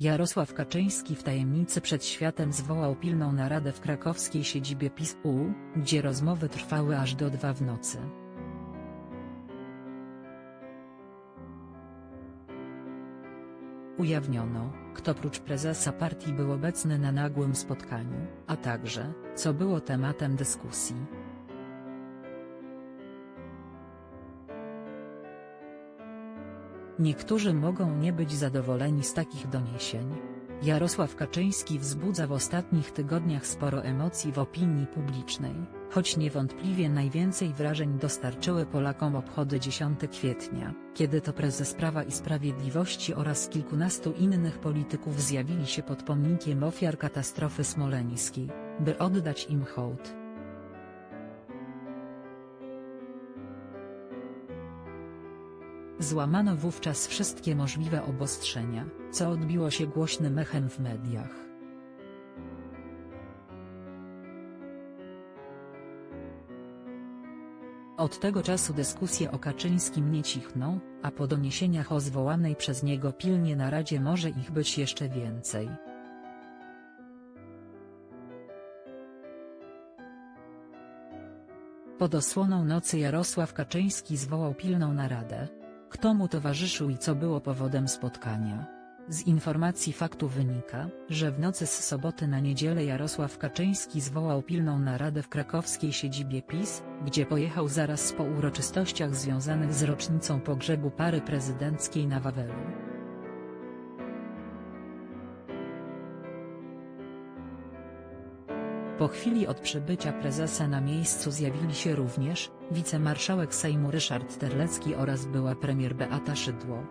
Jarosław Kaczyński w tajemnicy przed światem zwołał pilną naradę w krakowskiej siedzibie PiS-U, gdzie rozmowy trwały aż do dwa w nocy. Ujawniono, kto prócz prezesa partii był obecny na nagłym spotkaniu, a także, co było tematem dyskusji. Niektórzy mogą nie być zadowoleni z takich doniesień. Jarosław Kaczyński wzbudza w ostatnich tygodniach sporo emocji w opinii publicznej, choć niewątpliwie najwięcej wrażeń dostarczyły Polakom obchody 10 kwietnia, kiedy to prezes Prawa i Sprawiedliwości oraz kilkunastu innych polityków zjawili się pod pomnikiem ofiar katastrofy smoleńskiej, by oddać im hołd. Złamano wówczas wszystkie możliwe obostrzenia, co odbiło się głośnym echem w mediach. Od tego czasu dyskusje o Kaczyńskim nie cichną, a po doniesieniach o zwołanej przez niego pilnie naradzie może ich być jeszcze więcej. Pod osłoną nocy Jarosław Kaczyński zwołał pilną naradę. Kto mu towarzyszył i co było powodem spotkania? Z informacji faktu wynika, że w nocy z soboty na niedzielę Jarosław Kaczyński zwołał pilną naradę w krakowskiej siedzibie PiS, gdzie pojechał zaraz po uroczystościach związanych z rocznicą pogrzebu pary prezydenckiej na Wawelu. Po chwili od przybycia prezesa na miejscu zjawili się również, wicemarszałek Sejmu Ryszard Terlecki oraz była premier Beata Szydło.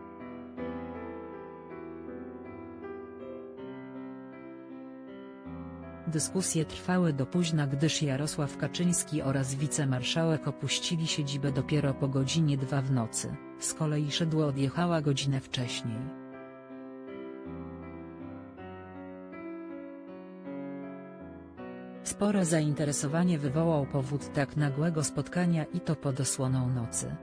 Dyskusje trwały do późna gdyż Jarosław Kaczyński oraz wicemarszałek opuścili siedzibę dopiero po godzinie 2 w nocy, z kolei Szydło odjechała godzinę wcześniej. Spore zainteresowanie wywołał powód tak nagłego spotkania i to pod osłoną nocy.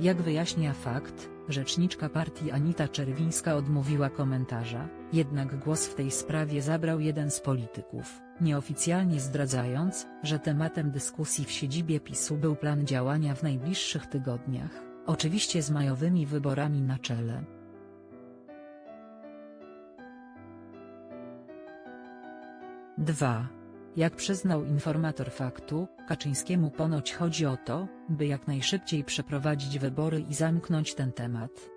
Jak wyjaśnia fakt, rzeczniczka partii Anita Czerwińska odmówiła komentarza, jednak głos w tej sprawie zabrał jeden z polityków, nieoficjalnie zdradzając, że tematem dyskusji w siedzibie PiSu był plan działania w najbliższych tygodniach, oczywiście z majowymi wyborami na czele. Dwa. Jak przyznał informator faktu, Kaczyńskiemu ponoć chodzi o to, by jak najszybciej przeprowadzić wybory i zamknąć ten temat.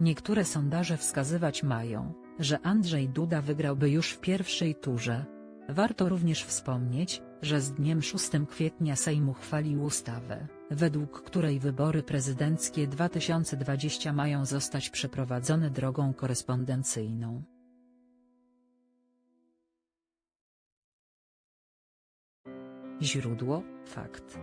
Niektóre sondaże wskazywać mają, że Andrzej Duda wygrałby już w pierwszej turze. Warto również wspomnieć, że z dniem 6 kwietnia Sejm uchwalił ustawę, według której wybory prezydenckie 2020 mają zostać przeprowadzone drogą korespondencyjną. Źródło, fakt.